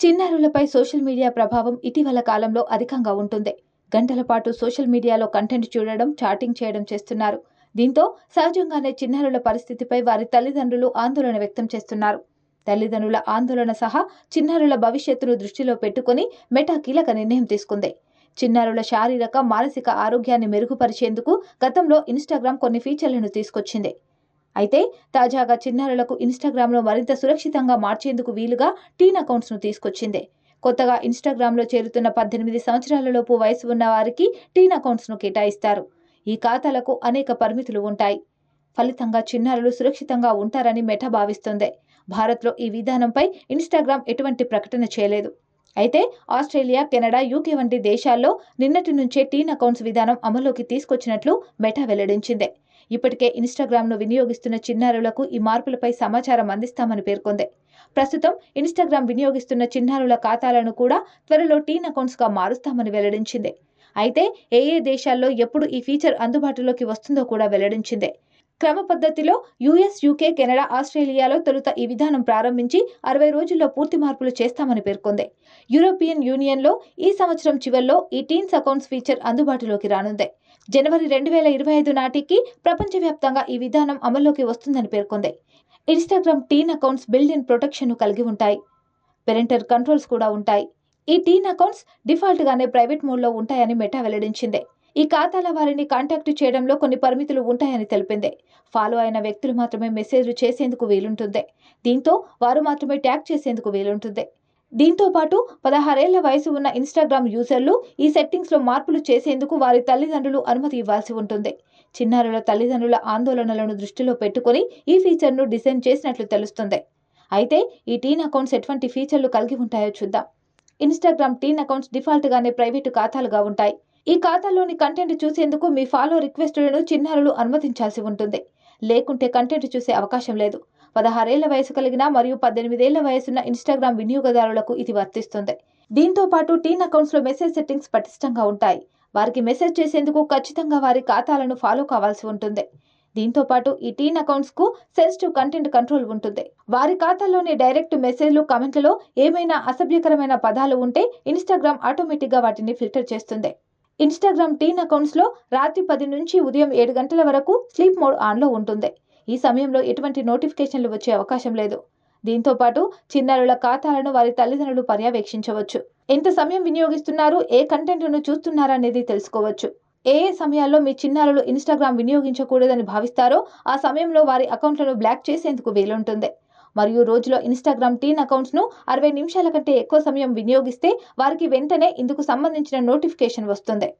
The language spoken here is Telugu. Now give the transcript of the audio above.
చిన్నారులపై సోషల్ మీడియా ప్రభావం ఇటీవల కాలంలో అధికంగా ఉంటుంది. గంటల పాటు సోషల్ మీడియాలో కంటెంట్ చూడడం చాటింగ్ చేయడం చేస్తున్నారు. దీంతో సహజంగానే చిన్నారుల పరిస్థితిపై వారి తల్లిదండ్రులు ఆందోళన వ్యక్తం చేస్తున్నారు. తల్లిదండ్రుల ఆందోళన సహా చిన్నారుల భవిష్యత్తును దృష్టిలో పెట్టుకుని మెటా కీలక నిర్ణయం తీసుకుంది. చిన్నారుల శారీరక మానసిక ఆరోగ్యాన్ని మెరుగుపరిచేందుకు గతంలో ఇన్స్టాగ్రామ్ కొన్ని ఫీచర్లను తీసుకొచ్చింది. అయితే తాజాగా చిన్నారులకు ఇన్స్టాగ్రామ్లో మరింత సురక్షితంగా మార్చేందుకు వీలుగా టీన్ అకౌంట్స్ను తీసుకొచ్చింది. కొత్తగా ఇన్స్టాగ్రామ్లో చేరుతున్న పద్దెనిమిది సంవత్సరాలలోపు వయసు ఉన్న వారికి టీన్ అకౌంట్స్ను కేటాయిస్తారు. ఈ ఖాతాలకు అనేక పరిమితులు ఉంటాయి. ఫలితంగా చిన్నారులు సురక్షితంగా ఉంటారని మెటా భావిస్తుంది. భారత్లో ఈ విధానంపై ఇన్స్టాగ్రామ్ ఎటువంటి ప్రకటన చేయలేదు. అయితే ఆస్ట్రేలియా కెనడా యూకే వంటి దేశాల్లో నిన్నటి నుంచే టీన్ అకౌంట్స్ విధానం అమల్లోకి తీసుకొచ్చినట్లు మెటా వెల్లడించింది. ఇప్పటికే ఇన్స్టాగ్రామ్ను వినియోగిస్తున్న చిన్నారులకు ఈ మార్పులపై సమాచారం అందిస్తామని పేర్కొంది. ప్రస్తుతం ఇన్స్టాగ్రామ్ వినియోగిస్తున్న చిన్నారుల ఖాతాలను కూడా త్వరలో టీన్ అకౌంట్స్గా మారుస్తామని వెల్లడించింది. అయితే ఏ ఏ దేశాల్లో ఎప్పుడు ఈ ఫీచర్ అందుబాటులోకి వస్తుందో కూడా వెల్లడించింది. క్రమ పద్ధతిలో యుఎస్ యూకే కెనడా ఆస్ట్రేలియాలో తొలుత ఈ విధానం ప్రారంభించి అరవై రోజుల్లో పూర్తి మార్పులు చేస్తామని పేర్కొంది. యూరోపియన్ యూనియన్లో ఈ సంవత్సరం చివరిలో ఈ టీన్స్ అకౌంట్స్ ఫీచర్ అందుబాటులోకి రానుంది. జనవరి రెండు వేల ఇరవై ఐదు నాటికి ప్రపంచవ్యాప్తంగా ఈ విధానం అమల్లోకి వస్తుందని పేర్కొంది. ఇన్స్టాగ్రామ్ టీన్ అకౌంట్స్ బిల్డ్ ప్రొటెక్షన్ను కలిగి ఉంటాయి. పెరెంటర్ కంట్రోల్స్ కూడా ఉంటాయి. ఈ టీన్ అకౌంట్స్ డిఫాల్ట్గానే ప్రైవేట్ మోడ్లో ఉంటాయని మెటా వెల్లడించింది. ఈ ఖాతాల వారిని కాంటాక్ట్ చేయడంలో కొన్ని పరిమితులు ఉంటాయని తెలిపింది. ఫాలో అయిన వ్యక్తులు మాత్రమే మెసేజ్లు చేసేందుకు వీలుంటుంది. దీంతో వారు మాత్రమే ట్యాగ్ చేసేందుకు వీలుంటుంది. దీంతో పాటు పదహారేళ్ళ వయసు ఉన్న ఇన్స్టాగ్రామ్ యూజర్లు ఈ సెట్టింగ్స్లో మార్పులు చేసేందుకు వారి తల్లిదండ్రులు అనుమతి ఇవ్వాల్సి ఉంటుంది. చిన్నారుల తల్లిదండ్రుల ఆందోళనలను దృష్టిలో పెట్టుకుని ఈ ఫీచర్ను డిజైన్ చేసినట్లు తెలుస్తుంది. అయితే ఈ టీన్ అకౌంట్స్ ఎటువంటి ఫీచర్లు కలిగి ఉంటాయో చూద్దాం. ఇన్స్టాగ్రామ్ టీన్ అకౌంట్స్ డిఫాల్ట్గానే ప్రైవేటు ఖాతాలుగా ఉంటాయి. ఈ ఖాతాలోని కంటెంట్ చూసేందుకు మీ ఫాలో రిక్వెస్టులను చిన్నారులు అనుమతించాల్సి ఉంటుంది. లేకుంటే కంటెంట్ చూసే అవకాశం లేదు. పదహారేళ్ళ వయసు కలిగిన మరియు పద్దెనిమిదేళ్ళ వయసున్న ఇన్స్టాగ్రామ్ వినియోగదారులకు ఇది వర్తిస్తుంది. దీంతో పాటు టీన్ అకౌంట్స్లో మెసేజ్ సెట్టింగ్స్ పటిష్టంగా ఉంటాయి. వారికి మెసేజ్ చేసేందుకు ఖచ్చితంగా వారి ఖాతాలను ఫాలో కావాల్సి ఉంటుంది. దీంతో పాటు ఈ టీన్ అకౌంట్స్కు సెన్సిటివ్ కంటెంట్ కంట్రోల్ ఉంటుంది. వారి ఖాతాలోని డైరెక్ట్ మెసేజ్లు కమెంట్లలో ఏమైనా అసభ్యకరమైన పదాలు ఉంటే ఇన్స్టాగ్రామ్ ఆటోమేటిక్గా వాటిని ఫిల్టర్ చేస్తుంది. ఇన్స్టాగ్రామ్ టీన్ అకౌంట్స్లో రాత్రి పది నుంచి ఉదయం ఏడు గంటల వరకు స్లీప్ మోడ్ ఆన్లో ఉంటుంది. ఈ సమయంలో ఎటువంటి నోటిఫికేషన్లు వచ్చే అవకాశం లేదు. దీంతో పాటు చిన్నారుల ఖాతాలను వారి తల్లిదండ్రులు పర్యవేక్షించవచ్చు. ఎంత సమయం వినియోగిస్తున్నారు ఏ కంటెంట్ను చూస్తున్నారనేది తెలుసుకోవచ్చు. ఏ ఏ సమయాల్లో మీ చిన్నారులు ఇన్స్టాగ్రామ్ వినియోగించకూడదని భావిస్తారో ఆ సమయంలో వారి అకౌంట్లను బ్లాక్ చేసేందుకు వీలుంటుంది. మరియు రోజులో ఇన్స్టాగ్రామ్ టీన్ అకౌంట్స్ను అరవై నిమిషాల కంటే ఎక్కువ సమయం వినియోగిస్తే వారికి వెంటనే ఇందుకు సంబంధించిన నోటిఫికేషన్ వస్తుంది.